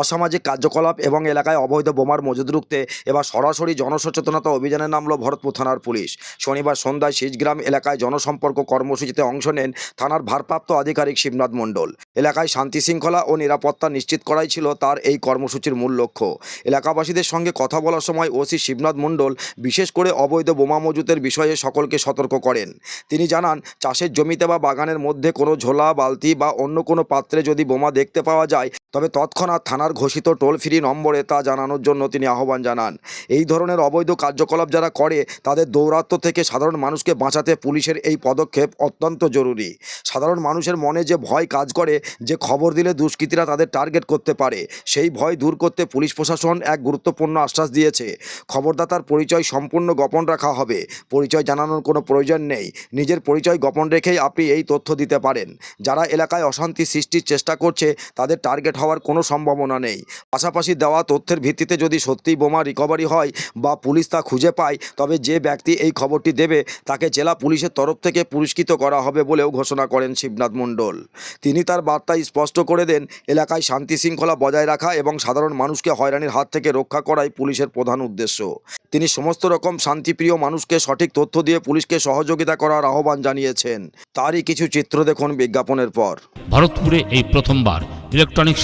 অসামাজিক কার্যকলাপ এবং এলাকায় অবৈধ বোমার মজুদ রুখতে এবার সরাসরি জনসচেতনতা অভিযানে নামলো ভরতপুর থানার পুলিশ। শনিবার সন্ধ্যায় শীষগ্রাম এলাকায় জনসম্পর্ক কর্মসূচিতে অংশ নেন থানার ভারপ্রাপ্ত আধিকারিক শিবনাথ মণ্ডল। এলাকায় শান্তি শৃঙ্খলা ও নিরাপত্তা নিশ্চিত করাই ছিল তার এই কর্মসূচির মূল লক্ষ্য। এলাকাবাসীদের সঙ্গে কথা বলার সময় ওসি শিবনাথ মণ্ডল বিশেষ করে অবৈধ বোমা মজুতের বিষয়ে সকলকে সতর্ক করেন। তিনি জানান, চাষের জমিতে বা বাগানের মধ্যে কোনো ঝোলা, বালতি বা অন্য কোনো পাত্রে যদি বোমা দেখতে পাওয়া যায় তবে তৎক্ষণাৎ থানার ঘোষিত টোল ফ্রি নম্বরে তা জানানোর জন্য তিনি আহ্বান জানান। এই ধরনের অবৈধ কার্যকলাপ যারা করে, তাদের দৌরাত্ম্য থেকে সাধারণ মানুষকে বাঁচাতে পুলিশের এই পদক্ষেপ অত্যন্ত জরুরি। সাধারণ মানুষের মনে যে ভয় কাজ করে, যে খবর দিলে দুষ্কৃতীরা তাদের টার্গেট করতে পারে, সেই ভয় দূর করতে পুলিশ প্রশাসন এক গুরুত্বপূর্ণ আশ্বাস দিয়েছে। খবরদাতার পরিচয় সম্পূর্ণ গোপন রাখা হবে। পরিচয় জানানোর কোনো প্রয়োজন নেই। নিজের পরিচয় গোপন রেখেই আপনি এই তথ্য দিতে পারেন। যারা এলাকায় অশান্তি সৃষ্টির চেষ্টা করছে, তাদের টার্গেট হওয়ার কোনো সম্ভাবনা নেই। পাশাপাশি দেওয়া তথ্যের ভিত্তিতে যদি সত্যিই বোমা রিকভারি হয় বা পুলিশ তা খুঁজে পায়, তবে যে ব্যক্তি এই খবরটি দেবে তাকে জেলা পুলিশের তরফ থেকে পুরস্কৃত করা হবে বলেও ঘোষণা করেন শিবনাথ মণ্ডল। তিনি তার বার্তায় স্পষ্ট করে দেন, এলাকায় শান্তি শৃঙ্খলা বজায় রাখা এবং সাধারণ মানুষকে হয়রানির হাত থেকে রক্ষা করাই পুলিশের প্রধান উদ্দেশ্য। তিনি সমস্ত রকম শান্তিপ্রিয় মানুষকে সঠিক তথ্য দিয়ে পুলিশকে সহযোগিতা করার আহ্বান জানিয়েছেন। তারই কিছু চিত্র দেখুন বিজ্ঞাপনের পর। ভারতপুরে এই প্রথমবার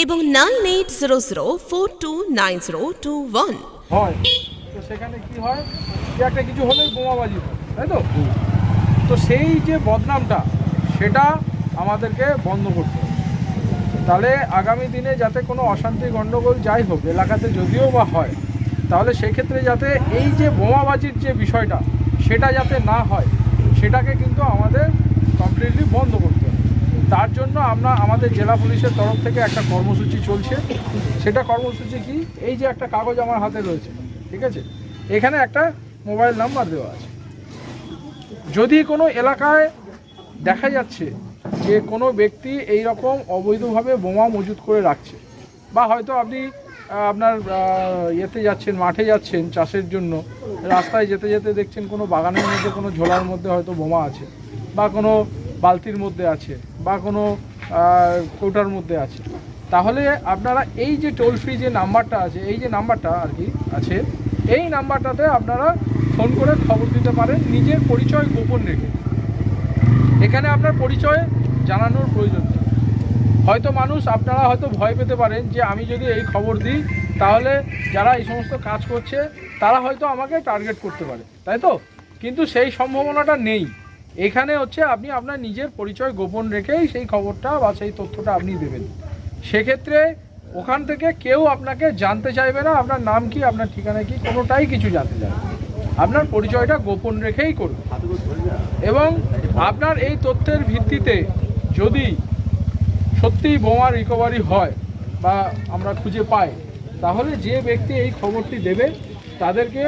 এবং nine eight zero zero four two nine zero two one. হয়। তো সেখানে কি হয়? যে একটা কিছু হলে বোমাবাজি হয়, তাই তো? তো সেই যে বদনামটা, সেটা আমাদেরকে বন্ধ করতে তাহলে আগামী দিনে যাতে কোনো অশান্তি গণ্ডগোল যাই হোক, এলাকাতে যদিও বা হয়, তাহলে সেক্ষেত্রে যাতে এই যে বোমাবাজির যে বিষয়টা, সেটা যাতে না হয়, সেটাকে কিন্তু আমাদের কমপ্লিটলি বন্ধ করতে তার জন্য আমরা আমাদের জেলা পুলিশের তরফ থেকে একটা কর্মসূচি চলছে। সেটা কর্মসূচি কি? এই যে একটা কাগজ আমার হাতে রয়েছে, ঠিক আছে? এখানে একটা মোবাইল নাম্বার দেওয়া আছে। যদি কোনো এলাকায় দেখা যাচ্ছে যে কোনো ব্যক্তি এই রকম অবৈধভাবে বোমা মজুত করে রাখছে বা হয়তো আপনি আপনার ইয়েতে যাচ্ছেন, মাঠে যাচ্ছেন চাষের জন্য, রাস্তায় যেতে যেতে দেখছেন কোনো বাগানের মধ্যে, কোনো ঝোলার মধ্যে হয়তো বোমা আছে বা কোনো বালতির মধ্যে আছে বা কোনো কৌটার মধ্যে আছে। তাহলে আপনারা এই যে টোল ফ্রি যে নাম্বারটা আছে, এই যে নাম্বারটা আর কি আছে, এই নাম্বারটাতে আপনারা ফোন করে খবর দিতে পারেন, নিজের পরিচয় গোপন রেখে। এখানে আপনার পরিচয় জানানোর প্রয়োজন নেই। হয়তো মানুষ, আপনারা হয়তো ভয় পেতে পারেন যে আমি যদি এই খবর দিই, তাহলে যারা এই সমস্ত কাজ করছে, তারা হয়তো আমাকে টার্গেট করতে পারে, তাই তো? কিন্তু সেই সম্ভাবনাটা নেই। এখানে হচ্ছে আপনি আপনার নিজের পরিচয় গোপন রেখেই সেই খবরটা বা সেই তথ্যটা আপনি দেবেন। সেক্ষেত্রে ওখান থেকে কেউ আপনাকে জানতে চাইবে না, আপনার নাম কি, আপনার ঠিকানা কি, কোনোটাই কিছু জানতে চাইবে আপনার পরিচয়টা গোপন রেখেই করবে এবং আপনার এই তথ্যের ভিত্তিতে যদি সত্যিই বোমা রিকভারি হয় বা আমরা খুঁজে পাই, তাহলে যে ব্যক্তি এই খবরটি দেবে, তাদেরকে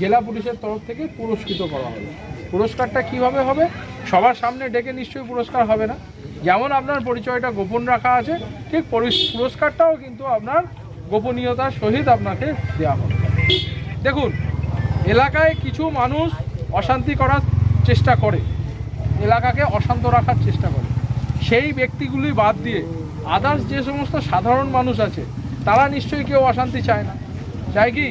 জেলা পুলিশের তরফ থেকে পুরস্কৃত করা হবে। পুরস্কারটা কীভাবে হবে? সবার সামনে ডেকে নিশ্চয়ই পুরস্কার হবে না। যেমন আপনার পরিচয়টা গোপন রাখা আছে, ঠিক পুরস্কারটাও কিন্তু আপনার গোপনীয়তার সহিত আপনাকে দেওয়া হবে। দেখুন, এলাকায় কিছু মানুষ অশান্তি করার চেষ্টা করে, এলাকাকে অশান্ত রাখার চেষ্টা করে। সেই ব্যক্তিগুলি বাদ দিয়ে আদার্স যে সমস্ত সাধারণ মানুষ আছে, তারা নিশ্চয়ই কেউ অশান্তি চায় না। চায় কি?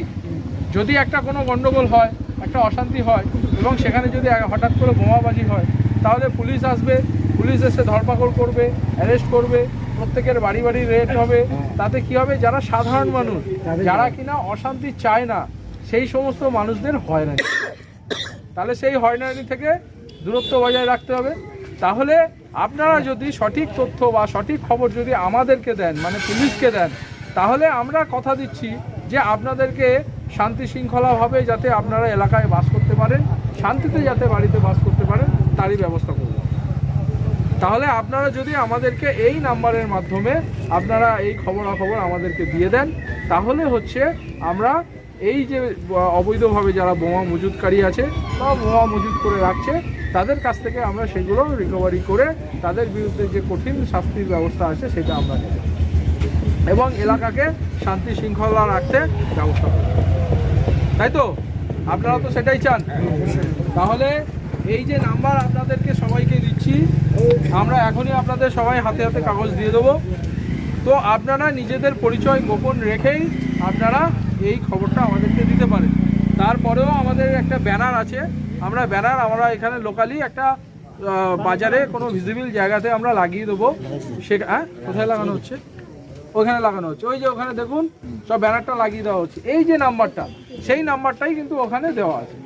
যদি একটা কোনো গণ্ডগোল হয়, একটা অশান্তি হয় এবং সেখানে যদি হঠাৎ করে বোমাবাজি হয়, তাহলে পুলিশ আসবে, পুলিশ এসে ধরপাকড় করবে, অ্যারেস্ট করবে, প্রত্যেকের বাড়ি বাড়ি রেড হবে। তাতে কি হবে? যারা সাধারণ মানুষ, যারা কিনা অশান্তি চায় না, সেই সমস্ত মানুষদের হয়রানি। তাহলে সেই হয়রানি থেকে দূরত্ব বজায় রাখতে হবে। তাহলে আপনারা যদি সঠিক তথ্য বা সঠিক খবর যদি আমাদেরকে দেন মানে পুলিশকে দেন, তাহলে আমরা কথা দিচ্ছি যে আপনাদেরকে শান্তি শৃঙ্খলাভাবে যাতে আপনারা এলাকায় বাস করতে পারেন। শান্তিতে যাতে বাড়িতে বাস করতে পারেন তারই ব্যবস্থা করব। তাহলে আপনারা যদি আমাদেরকে এই নাম্বারের মাধ্যমে আপনারা এই খবরাখবর আমাদেরকে দিয়ে দেন, তাহলে হচ্ছে আমরা এই যে অবৈধভাবে যারা বোমা মজুদকারী আছে বা বোমা মজুদ করে রাখছে, তাদের কাছ থেকে আমরা সেগুলো রিকভারি করে তাদের বিরুদ্ধে যে কঠিন শাস্তির ব্যবস্থা আছে, সেটা আমরা নেব। এবং এলাকাকে শান্তি শৃঙ্খলা রাখতে ব্যবস্থা করব। তাই তো? আপনারা তো সেটাই চান? তাহলে এই যে নাম্বার আপনাদেরকে সবাইকে দিচ্ছি, আমরা এখনই আপনাদের সবাই হাতে হাতে কাগজ দিয়ে দেবো। তো আপনারা নিজেদের পরিচয় গোপন রেখেই আপনারা এই খবরটা আমাদেরকে দিতে পারেন। তারপরেও আমাদের একটা ব্যানার আছে। আমরা ব্যানার, আমরা এখানে লোকালি একটা বাজারে কোনো ভিজিবল জায়গাতে আমরা লাগিয়ে দেবো। সে হ্যাঁ? কোথায় লাগানো হচ্ছে? ওখানে লাগানো হচ্ছে। ওই যে ওখানে দেখুন, সব ব্যানারটা লাগিয়ে দেওয়া হচ্ছে। এই যে নাম্বারটা সেই নাম্বারটাই কিন্তু ওখানে দেওয়া আছে।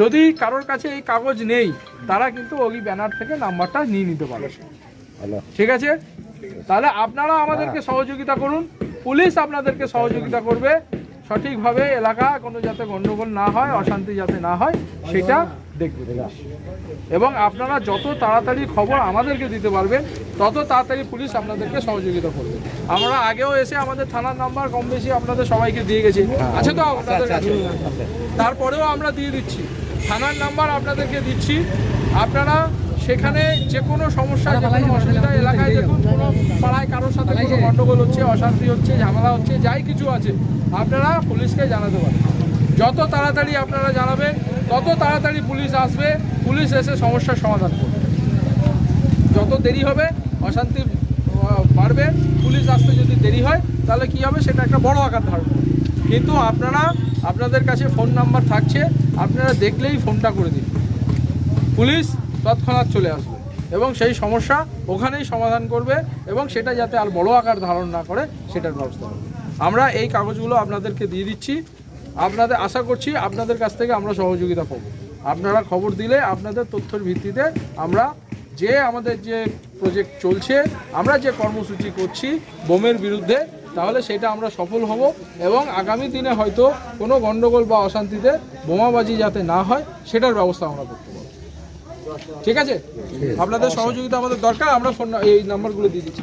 যদি কারোর কাছে এই কাগজ নেই তারা কিন্তু ওই ব্যানার থেকে নাম্বারটা নিয়ে নিতে পারে ঠিক আছে? তাহলে আপনারা আমাদেরকে সহযোগিতা করুন। পুলিশ আপনাদেরকে সহযোগিতা করবে। সঠিকভাবে এলাকা কোনো যাতে গণ্ডগোল না হয় অশান্তি যাতে না হয় সেটা দেখবে এবং আপনারা যত তাড়াতাড়ি খবর আমাদেরকে দিতে পারবেন তত তাড়াতাড়ি পুলিশ আপনাদেরকে সহযোগিতা করবে। আমরা আগেও এসে আমাদের থানার নাম্বার কম বেশি আপনাদের সবাইকে দিয়ে গেছি। আছে তো আপনাদের তারপরেও আমরা দিয়ে দিচ্ছি। থানার নাম্বার আপনাদেরকে দিচ্ছি। আপনারা সেখানে যে কোনো সমস্যা যে কোনো অসুবিধা এলাকায় দেখুন কোনো পাড়ায় কারোর সাথে কোনো গন্ডগোল হচ্ছে অশান্তি হচ্ছে ঝামেলা হচ্ছে যাই কিছু আছে আপনারা পুলিশকে জানাতে পারেন। যত তাড়াতাড়ি আপনারা জানাবেন, তত তাড়াতাড়ি পুলিশ আসবে, পুলিশ এসে সমস্যার সমাধান করবে। যত দেরি হবে, অশান্তি বাড়বে, পুলিশ আসতে যদি দেরি হয়, তাহলে কি হবে? সেটা একটা বড় আকার ধারণ কিন্তু আপনারা, আপনাদের কাছে ফোন নাম্বার থাকছে, আপনারা দেখলেই ফোনটা করে দিন। পুলিশ তৎক্ষণাৎ চলে আসবে এবং সেই সমস্যা ওখানেই সমাধান করবে এবং সেটা যাতে আর বড় আকার ধারণ না করে, সেটার ব্যবস্থা আমরা এই কাগজগুলো আপনাদেরকে দিয়ে দিচ্ছি। আপনাদের আশা করছি আপনাদের কাছ থেকে আমরা সহযোগিতা পাবো। আপনারা খবর দিলে আপনাদের তথ্যের ভিত্তিতে আমরা যে আমাদের যে প্রজেক্ট চলছে আমরা যে কর্মসূচি করছি বোমের বিরুদ্ধে তাহলে সেটা আমরা সফল হব এবং আগামী দিনে হয়তো কোনো গণ্ডগোল বা অশান্তিতে বোমাবাজি যাতে না হয় সেটার ব্যবস্থা আমরা করতে পারব। ঠিক আছে? আপনাদের সহযোগিতা আমাদের দরকার আমরা ফোন এই নাম্বারগুলো দিয়ে দিচ্ছি।